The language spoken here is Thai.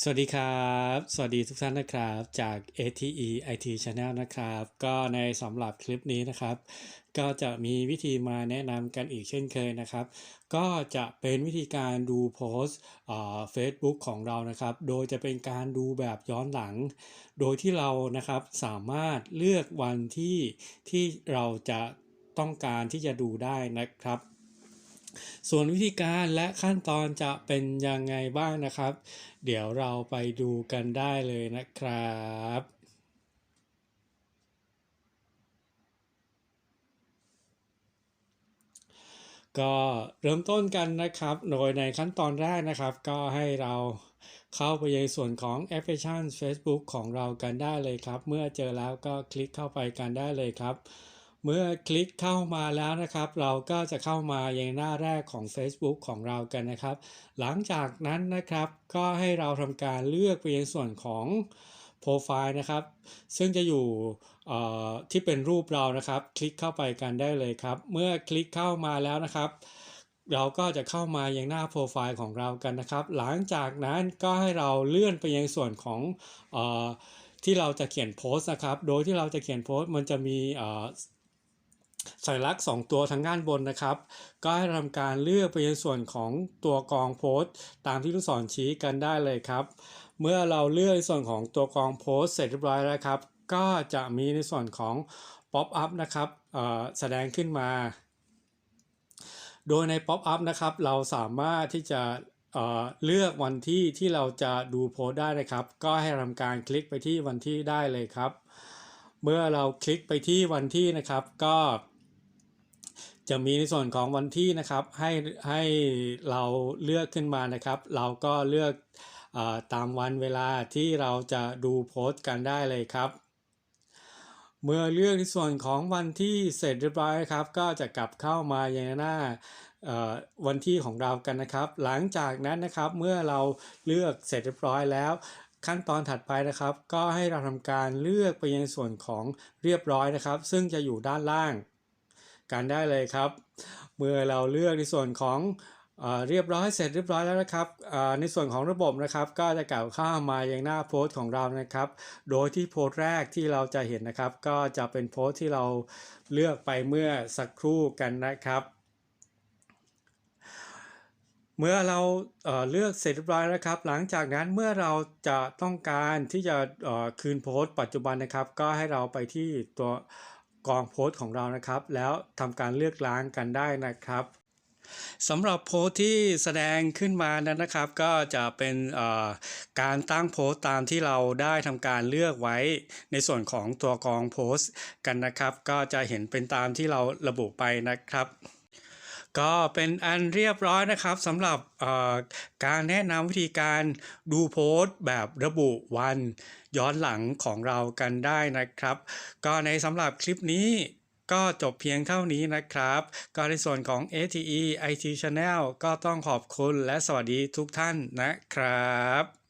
สวัสดีครับ สวัสดีทุกท่านนะครับ จาก ATE IT Channel นะครับ ก็ในสำหรับคลิปนี้นะครับ ก็จะมีวิธีมาแนะนำกันอีกเช่นเคยนะครับ ก็จะเป็นวิธีการดูโพสต์เฟซบุ๊กของเรานะครับ โดยจะเป็นการดูแบบย้อนหลัง โดยที่เรานะครับสามารถเลือกวันที่ที่เราจะต้องการที่จะดูได้นะครับ ส่วนวิธีการและขั้นตอนจะเป็นยังไงบ้างนะครับ เดี๋ยวเราไปดูกันได้เลยนะครับก็เริ่มต้นกันนะครับ โดยในขั้นตอนแรกนะครับ ก็ให้เราเข้าไปในส่วนของแอปพลิเคชัน Facebook ของเรากันได้เลยครับ เมื่อเจอแล้วก็คลิกเข้าไปกันได้เลยครับ เมื่อคลิกเข้ามาแล้วนะครับ เราก็จะเข้ามายังหน้าแรกของ Facebook ของเรากันนะครับ หลังจากนั้นนะครับก็ให้เราทำการเลือกไปในส่วนของโปรไฟล์นะครับ ซึ่งจะอยู่ที่เป็นรูปเรานะครับ คลิกเข้าไปกันได้เลยครับ เมื่อคลิกเข้ามาแล้วนะครับ เราก็จะเข้ามายังหน้าโปรไฟล์ของเรากันนะครับ หลังจากนั้นก็ให้เราเลื่อนไปยังส่วนของอที่เราจะเขียนโพสต์นะครับ โดยที่เราจะเขียนโพสต์มันจะมี สัญลักษณ์ 2 ตัวทางด้านบนนะครับ ก็ให้ทำการเลือกไปในส่วนของตัวกองโพสต์ ตามที่ลูกศรชี้กันได้เลยครับ เมื่อเราเลือกในส่วนของตัวกองโพสต์เสร็จเรียบร้อยแล้วครับ ก็จะมีในส่วนของ Pop up นะครับแสดงขึ้นมา โดยใน Pop up นะครับเราสามารถที่จะเลือกวันที่ที่เราจะดูโพสต์ได้นะครับ ก็ให้ทำการคลิกไปที่วันที่ได้เลยครับ เมื่อเราคลิกไปที่วันที่นะครับ ก็ จะมีในส่วนของวันที่นะครับให้ให้เราเลือกขึ้นมานะครับ เราก็เลือกอตามวันเวลาที่เราจะดูโพสต์กันได้เลยครับ เมื่อเลือกในส่วนของวันที่เสร็จเรียบร้อยครับ ก็จะกลับเข้ามายังหน้าวันที่ของเรากันนะครับ หลังจากนั้นนะครับเมื่อเราเลือกเสร็จเรียบร้อยแล้วขั้นตอนถัดไปนะครับ ก็ให้เราทำการเลือกไปยังส่วนของเรียบร้อยนะครับ ซึ่งจะอยู่ด้านล่าง กันได้เลยครับ เมื่อเราเลือกในส่วนของเรียบร้อยเสร็จเรียบร้อยแล้วนะครับ ในส่วนของระบบนะครับ ก็จะกล่าวข้ามายังหน้าโพสต์ของเรานะครับ โดยที่โพสต์แรกที่เราจะเห็นนะครับ ก็จะเป็นโพสต์ที่เราเลือกไปเมื่อสักครู่กันนะครับ เมื่อเราเเลือกเสร็จเรียบร้อยแล้วครับ หลังจากนั้นเมื่อเราจะต้องการที่จะคืนโพสต์ปัจจุบันนะครับ ก็ให้เราไปที่ตัว กองโพสต์ของเรานะครับ แล้วทำการเลือกล้างกันได้นะครับสำหรับโพสที่แสดงขึ้นมานั้นนะครับ ก็จะเป็นการตั้งโพสต์ตามที่เราได้ทำการเลือกไว้ในส่วนของตัวกองโพสต์กันนะครับ ก็จะเห็นเป็นตามที่เราระบุไปนะครับ ก็เป็นอันเรียบร้อยนะครับสำหรับการแนะนำวิธีการดูโพสต์แบบระบุวันย้อนหลังของเรากันได้นะครับ ก็ในสำหรับคลิปนี้ก็จบเพียงเท่านี้นะครับ ก็ในส่วนของ ATE IT Channel ก็ต้องขอบคุณและสวัสดีทุกท่านนะครับ